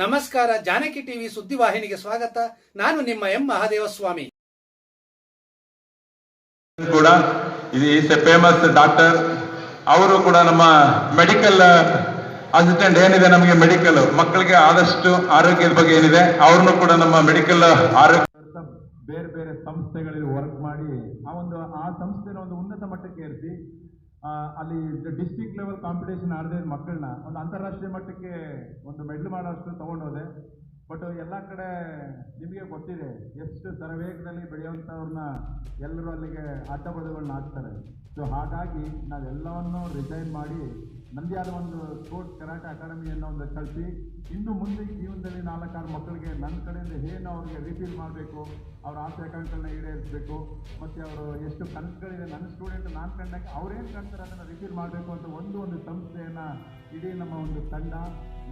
ನಮಸ್ಕಾರ ಜಾನಕಿ ಟಿವಿ ಸುದ್ದಿವಾಹಿನಿಗೆ ಸ್ವಾಗತ. ನಾನು ನಿಮ್ಮ ಎಂ. ಮಹಾದೇವಸ್ವಾಮಿ. ಕೂಡ ಇದು ಈಸ್ ಎ ಫೇಮಸ್ ಡಾಕ್ಟರ್. ಅವರು ಕೂಡ ನಮ್ಮ ಮೆಡಿಕಲ್ ಅಸಿಸ್ಟೆಂಟ್ ಏನಿದೆ ನಮಗೆ ಮೆಡಿಕಲ್. ಮಕ್ಕಳಿಗೆ ಆದಷ್ಟು ಆರೋಗ್ಯದ ಬಗ್ಗೆ ಏನಿದೆ ಅವ್ರನ್ನು ಕೂಡ ನಮ್ಮ ಮೆಡಿಕಲ್ ಆರೋಗ್ಯ ಬೇರೆ ಬೇರೆ ಸಂಸ್ಥೆಗಳಲ್ಲಿ ವರ್ಕ್ ಮಾಡಿ ಆ ಒಂದು ಆ ಸಂಸ್ಥೆನ ಒಂದು ಉನ್ನತ ಮಟ್ಟಕ್ಕೆ ಏರಿಸಿ ಅಲ್ಲಿ ಡಿಸ್ಟ್ರಿಕ್ಟ್ ಲೆವೆಲ್ ಕಾಂಪಿಟೇಷನ್ ಆಡದೆ ಮಕ್ಕಳನ್ನ ಒಂದು ಅಂತಾರಾಷ್ಟ್ರೀಯ ಮಟ್ಟಕ್ಕೆ ಒಂದು ಮೆಡಲ್ ಮಾಡೋಷ್ಟು ತಗೊಂಡೋದೆ. ಬಟ್ ಎಲ್ಲ ಕಡೆ ನಿಮಗೆ ಗೊತ್ತಿದೆ ಎಷ್ಟು ತರವೇಗದಲ್ಲಿ ಬೆಳೆಯುವಂಥವ್ರನ್ನ ಎಲ್ಲರೂ ಅಲ್ಲಿಗೆ ಅಡ್ಡಬದುಗಳನ್ನ ಹಾಕ್ತಾರೆ. ಸೊ ಹಾಗಾಗಿ ನಾವೆಲ್ಲವನ್ನು ರಿಸೈನ್ ಮಾಡಿ ನನ್ನದೇ ಆದ ಒಂದು ಸ್ಪೋರ್ಟ್ಸ್ ಕರಾಟೆ ಅಕಾಡೆಮಿಯನ್ನು ಒಂದು ಕಳಿಸಿ ಇನ್ನು ಮುಂದೆ ಜೀವನದಲ್ಲಿ ನಾಲ್ಕಾರು ಮಕ್ಕಳಿಗೆ ನನ್ನ ಕಡೆಯಿಂದ ಏನು ಅವ್ರಿಗೆ ರಿಫೀಲ್ ಮಾಡಬೇಕು, ಅವ್ರ ಆಸೆ ಆಕಾಂಕ್ಷೆಗಳನ್ನ ಈಡೇರಿಸಬೇಕು, ಮತ್ತು ಅವರು ಎಷ್ಟು ಕನಸುಗಳಿದೆ ನನ್ನ ಸ್ಟೂಡೆಂಟ್ ನಾನು ಕಂಡಾಗ ಅವ್ರೇನು ಕಾಣ್ತಾರೆ ಅದನ್ನು ರಿಫೀಲ್ ಮಾಡಬೇಕು ಅಂತ ಒಂದು ಒಂದು ಸಂಸ್ಥೆಯನ್ನು ಇಡೀ ನಮ್ಮ ಒಂದು ತಂಡ,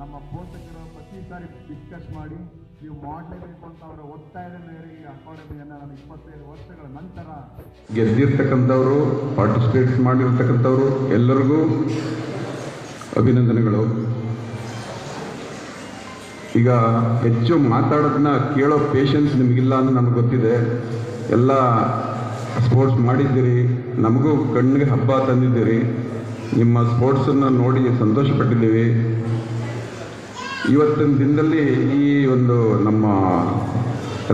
ನಮ್ಮ ಪೋಷಕರು ಪ್ರತಿ ಸಾರಿ ಡಿಸ್ಕಸ್ ಮಾಡಿ, ನೀವು ಮಾಡಲೇಬೇಕು ಅಂತ ಅವರ ಒತ್ತಾಯದ ಈ ಅಕಾಡೆಮಿಯನ್ನು ನಾನು ಇಪ್ಪತ್ತೈದು ವರ್ಷಗಳ ನಂತರ ಗೆದ್ದಿರ್ತಕ್ಕಂಥವರು ಪಾರ್ಟಿಸಿಪೇಟ್ ಮಾಡಿರ್ತಕ್ಕಂಥವ್ರು ಎಲ್ಲರಿಗೂ ಅಭಿನಂದನೆಗಳು. ಈಗ ಹೆಚ್ಚು ಮಾತಾಡೋದನ್ನ ಕೇಳೋ ಪೇಷನ್ಸ್ ನಿಮಗಿಲ್ಲ ಅಂತ ನಮ್ಗೆ ಗೊತ್ತಿದೆ. ಎಲ್ಲ ಸ್ಪೋರ್ಟ್ಸ್ ಮಾಡಿದ್ದೀರಿ, ನಮಗೂ ಕಣ್ಣಿಗೆ ಹಬ್ಬ ತಂದಿದ್ದೀರಿ. ನಿಮ್ಮ ಸ್ಪೋರ್ಟ್ಸನ್ನು ನೋಡಿ ಸಂತೋಷಪಟ್ಟಿದ್ದೀವಿ. ಇವತ್ತಿನ ದಿನದಲ್ಲಿ ಈ ಒಂದು ನಮ್ಮ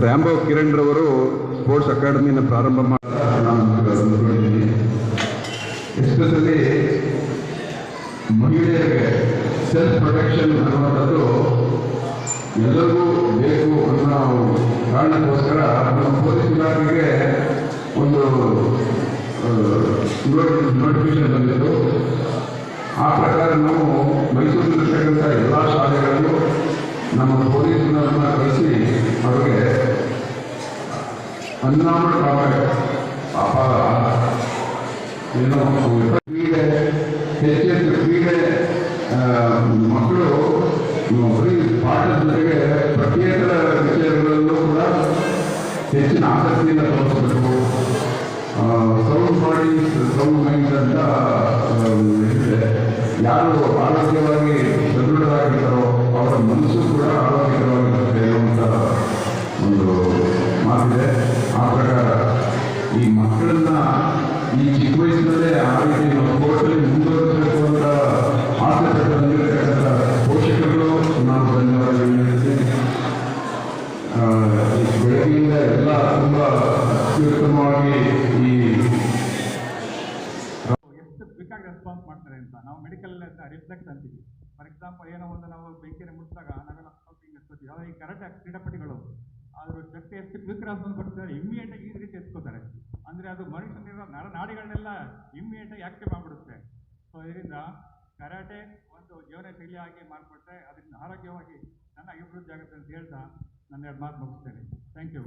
ರ್ಯಾಂಬೋ ಕಿರಣ್ ರವರು ಸ್ಪೋರ್ಟ್ಸ್ ಅಕಾಡೆಮಿನ ಪ್ರಾರಂಭ ಮಾಡಿ ಎಸ್ಪೆಷಲಿ ಮಹಿಳೆಯರಿಗೆ ಸೆಲ್ಫ್ ಪ್ರೊಟೆಕ್ಷನ್ ಅನ್ನುವಂಥದ್ದು ಎಲ್ಲರಿಗೂ ಬೇಕು ಅನ್ನೋ ಕಾರಣಕ್ಕೋಸ್ಕರ ನಮ್ಮ ಪೊಲೀಸ್ ಇಲಾಖೆಗೆ ಒಂದು ನೋಟಿಫಿಕೇಶನ್ ಬಂದಿತ್ತು. ಆ ಪ್ರಕಾರ ನಾವು ಮೈಸೂರಿನಲ್ಲಿರ್ತಕ್ಕಂಥ ಎಲ್ಲ ಶಾಲೆಗಳಲ್ಲೂ ನಮ್ಮ ಪೊಲೀಸ್ನವ್ರನ್ನ ಕಳಿಸಿ ಅವರಿಗೆ ಅನ್ನಾಮ ಕಾಪಾಡ ಪಾಪ, ಏನೋ ಮಕ್ಕಳು ಬರೀ ಪಾಠದ ಜೊತೆಗೆ ಪಠ್ಯೇತರ ವಿಷಯಗಳಲ್ಲೂ ಕೂಡ ಹೆಚ್ಚಿನ ಆಸಕ್ತಿಯಿಂದ ತೋರಿಸಬೇಕು. ಸೌಂಡ್ ಬಾಡಿ ಸೌಂಡ್ ಮೈಂಡ್ ಅಂತ ಯಾರು ಆರೋಗ್ಯವಾಗಿ ಸದೃಢರಾಗಿದ್ದಾರೋ ಅವರ ಮನಸ್ಸು ಕೂಡ ಆರೋಗ್ಯಕರವಾಗಿರುತ್ತೆ ಅನ್ನುವಂಥ ಒಂದು ಮಾತಿದೆ. ಆ ಪ್ರಕಾರ ಈ ಮಕ್ಕಳನ್ನ ಈ ಚಿಕ್ಕ ವಯಸ್ಸಿನಲ್ಲೇ ಆ ರೀತಿ ಬೆಳಗ್ಗೆಯಿಂದ ಎಲ್ಲ ತುಂಬ ಅತ್ಯುತ್ತಮವಾಗಿ ಈ ಎಷ್ಟು ಕ್ವಿಕ್ಕಾಗಿ ರೆಸ್ಪಾನ್ಸ್ ಮಾಡ್ತಾರೆ ಅಂತ? ನಾವು ಮೆಡಿಕಲ್ ರಿಫ್ಲೆಕ್ಸ್ ಅಂತೀವಿ. ಫಾರ್ ಎಕ್ಸಾಂಪಲ್ ಏನೋ ಒಂದು ನಾವು ಬೆಂಕಿಯನ್ನು ಮುಟ್ಟಿದಾಗ ನಾವೆಲ್ಲ ಎತ್ಕೋತೀವಿ. ಆದರೆ ಈ ಕರೆಕ್ಟ್ ಕ್ರೀಡಾಪಟುಗಳು ಅದ್ರ ಶಕ್ತಿ ಎಷ್ಟು ಕ್ವಿಕ್ ರೆಸ್ಪಾನ್ಸ್ ಕೊಡ್ತಾರೆ ಇಮ್ಮಿಡಿಯೇಟ್ ಆಗಿ ಈ ರೀತಿ ಎತ್ಕೋತಾರೆ. ಅಂದರೆ ಅದು ಮನುಷ್ಯನಿರೋ ನರ ನಾಡಿಗಳನ್ನೆಲ್ಲ ಇಮ್ಮಿಡಿಯೇಟ್ ಆ್ಯಕ್ಟಿವ್ ಆಗ್ಬಿಡುತ್ತೆ. ಸೊ ಇದರಿಂದ ಕರಾಟೆ ಒಂದು ಜೀವನ ಶೈಲಿಯಾಗಿ ಮಾಡಿಕೊಟ್ರೆ ಅದರಿಂದ ಆರೋಗ್ಯವಾಗಿ ನನ್ನ ಅಭಿವೃದ್ಧಿ ಆಗುತ್ತೆ ಅಂತ ಹೇಳ್ತಾ ನನ್ನ ಎರಡು ಮಾತು ಮುಗಿಸ್ತೇನೆ. Thank you